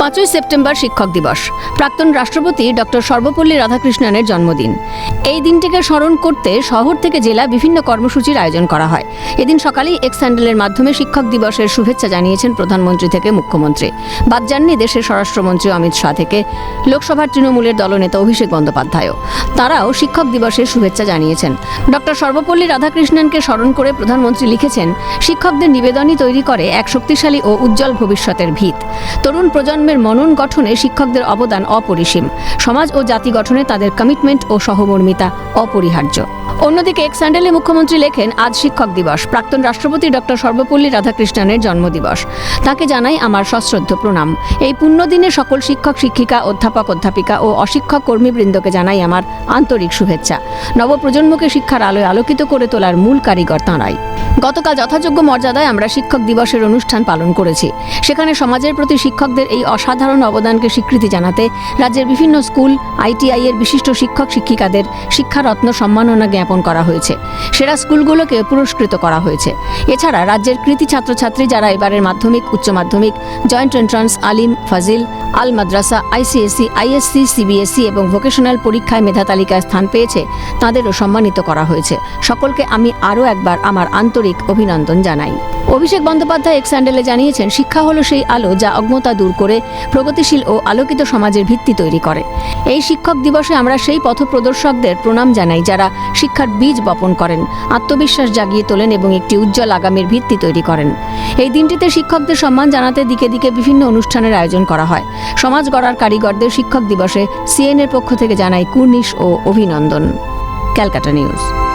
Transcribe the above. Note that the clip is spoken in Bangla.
পাঁচই সেপ্টেম্বর শিক্ষক দিবস। প্রাক্তন রাষ্ট্রপতি ডক্টর সর্বপল্লী রাধাকৃষ্ণনের জন্মদিন। এই দিনটিকে স্মরণ করতে শহর থেকে জেলা বিভিন্ন কর্মসূচির আয়োজন করা হয়। এদিন সকালেই এক্স স্যান্ডেলের মাধ্যমে শিক্ষক দিবসের শুভেচ্ছা জানিয়েছেন প্রধানমন্ত্রী থেকে মুখ্যমন্ত্রী। বাদ যাননি দেশের স্বরাষ্ট্রমন্ত্রী অমিত শাহ থেকে লোকসভার তৃণমূলের দলনেতা অভিষেক বন্দ্যোপাধ্যায়ও। তারাও শিক্ষক দিবসের শুভেচ্ছা জানিয়েছেন। ডক্টর সর্বপল্লী রাধাকৃষ্ণনকে স্মরণ করে প্রধানমন্ত্রী লিখেছেন, শিক্ষকদের নিবেদনই তৈরি করে এক শক্তিশালী ও উজ্জ্বল ভবিষ্যতের ভিত। তরুণ প্রজন্মের মনন গঠনে শিক্ষকদের অবদান অপরিসীম। সমাজ ও জাতি গঠনে তাদের কমিটমেন্ট ও সহমর্মিতা অপরিহার্য। অন্যদিকে এক স্যান্ডেলে মুখ্যমন্ত্রী লেখেন, আজ শিক্ষক দিবস। প্রাক্তন রাষ্ট্রপতি ডক্টর সর্বপল্লী রাধাকৃষ্ণনের জন্মদিবস। তাকে জানাই আমার সশ্রদ্ধ প্রণাম। এই পুণ্যদিনে সকল শিক্ষক, শিক্ষিকা, অধ্যাপক, অধ্যাপিকা ও অশিক্ষক কর্মীবৃন্দকে জানাই আমার আন্তরিক শুভেচ্ছা। নবপ্রজন্মকে শিক্ষার আলোয় আলোকিত করে তোলার মূল কারিগর তাঁরাই। গতকাল যথাযোগ্য মর্যাদায় আমরা শিক্ষক দিবসের অনুষ্ঠান পালন করেছি। সেখানে সমাজের প্রতি শিক্ষকদের এই অসাধারণ অবদানকে স্বীকৃতি জানাতে রাজ্যের বিভিন্ন স্কুল, আইটিআই এর বিশিষ্ট শিক্ষক শিক্ষিকাদের শিক্ষারত্ন সম্মাননা জ্ঞাপন করা হয়েছে। সেরা স্কুলগুলোকে পুরস্কৃত করা হয়েছে। এছাড়া রাজ্যের কৃতি ছাত্রছাত্রী যারা এবারের মাধ্যমিক, উচ্চ মাধ্যমিক, জয়েন্ট এন্ট্রান্স, আলিম, ফাজিল আল মাদ্রাসা আইসিএসসি আইএসসি সিবিএসই এবং ভোকেশনাল পরীক্ষায় মেধা তালিকায় স্থান পেয়েছে, তাদেরও সম্মানিত করা হয়েছে। সকলকে আমি আরও একবার আমার আন্তরিক অভিনন্দন জানাই। অভিষেক বন্দ্যোপাধ্যায় এক্স স্যান্ডেলে জানিয়েছেন, শিক্ষা হলো সেই আলো যা অজ্ঞতা দূর করে প্রগতিশীল ও আলোকিত সমাজের ভিত্তি তৈরি করে। এই শিক্ষক দিবসে আমরা সেই পথপ্রদর্শকদের প্রণাম জানাই যারা শিক্ষার বীজ বপন করেন, আত্মবিশ্বাস জাগিয়ে তোলেন এবং একটি উজ্জ্বল আগামীর ভিত্তি তৈরি করেন। এই দিনটিতে শিক্ষকদের সম্মান জানাতে দিকে দিকে বিভিন্ন অনুষ্ঠানের আয়োজন করা হয়। সমাজ গড়ার কারিগরদের শিক্ষক দিবসে সিএনএর পক্ষ থেকে জানাই কুর্নিশ ও অভিনন্দন। Calcutta News.